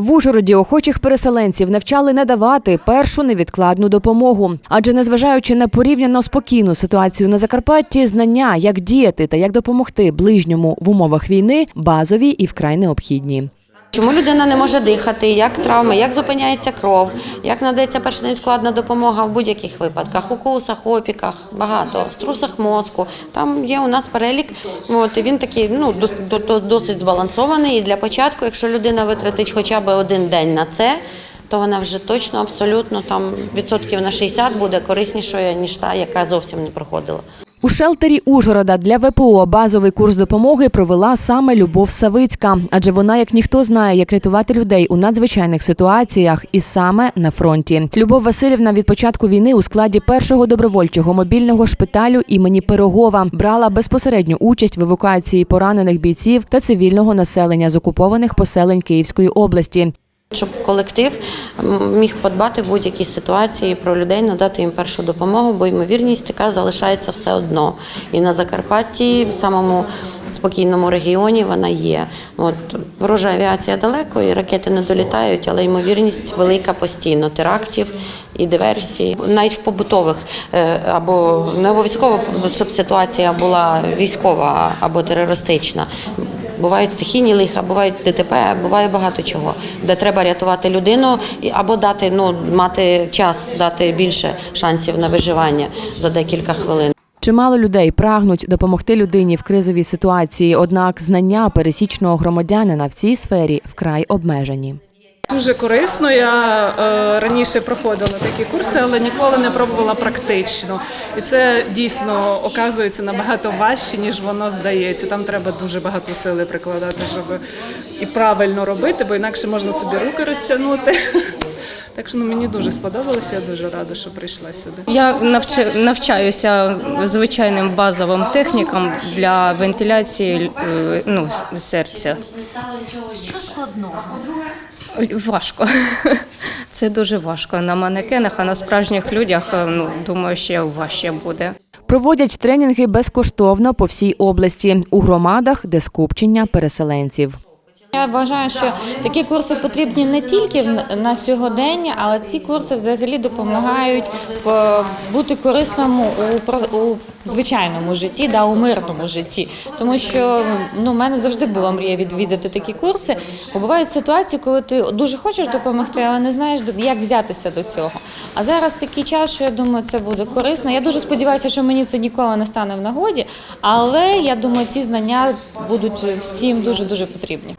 В Ужгороді охочих переселенців навчали надавати першу невідкладну допомогу. Адже незважаючи на порівняно спокійну ситуацію на Закарпатті, знання, як діяти та як допомогти ближньому в умовах війни, базові і вкрай необхідні. Чому людина не може дихати, як травми, як зупиняється кров, як надається перша невідкладна допомога в будь-яких випадках, укусах, опіках, багато, струсах мозку. Там є у нас перелік. От він такий ну дос- до- до- досить збалансований. І для початку, якщо людина витратить хоча б один день на це. То вона вже точно абсолютно там відсотків на 60 буде кориснішою ніж та, яка зовсім не проходила. У шелтері Ужгорода для ВПО базовий курс допомоги провела саме Любов Савицька, адже вона, як ніхто, знає, як рятувати людей у надзвичайних ситуаціях, і саме на фронті. Любов Васильівна від початку війни у складі першого добровольчого мобільного шпиталю імені Пирогова брала безпосередню участь в евакуації поранених бійців та цивільного населення з окупованих поселень Київської області. Щоб колектив міг подбати в будь-якій ситуації про людей, надати їм першу допомогу, бо ймовірність така залишається все одно. І на Закарпатті, в самому спокійному регіоні, вона є. От ворожа авіація далеко, і ракети не долітають, але ймовірність велика постійно терактів і диверсій, навіть в побутових е, або не обов'язково, щоб ситуація була військова або терористична. Бувають стихійні лиха, бувають ДТП, буває багато чого, де треба рятувати людину або дати ну мати час, дати більше шансів на виживання за декілька хвилин. Чимало людей прагнуть допомогти людині в кризовій ситуації, однак знання пересічного громадянина в цій сфері вкрай обмежені. Дуже корисно. Я е, раніше проходила такі курси, але ніколи не пробувала практично. І це дійсно оказується набагато важче, ніж воно здається. Там треба дуже багато сили прикладати, щоб і правильно робити, бо інакше можна собі руки розтягнути. Так що ну, мені дуже сподобалося, я дуже рада, що прийшла сюди. Я навча- навчаюся звичайним базовим технікам для вентиляції е, ну, серця. Що складного? Важко. Це дуже важко. На манекенах, а на справжніх людях е, ну, думаю, ще важче буде. Проводять тренінги безкоштовно по всій області у громадах, де скупчення переселенців. Я вважаю, що такі курси потрібні не тільки на сьогодення, але ці курси взагалі допомагають бути корисному у у звичайному житті, да, у мирному житті. Тому що ну, в мене завжди була мрія відвідати такі курси. Бо бувають ситуації, коли ти дуже хочеш допомогти, але не знаєш, як взятися до цього. А зараз такий час, що я думаю, це буде корисно. Я дуже сподіваюся, що мені це ніколи не стане в нагоді, але я думаю, ці знання будуть всім дуже дуже потрібні.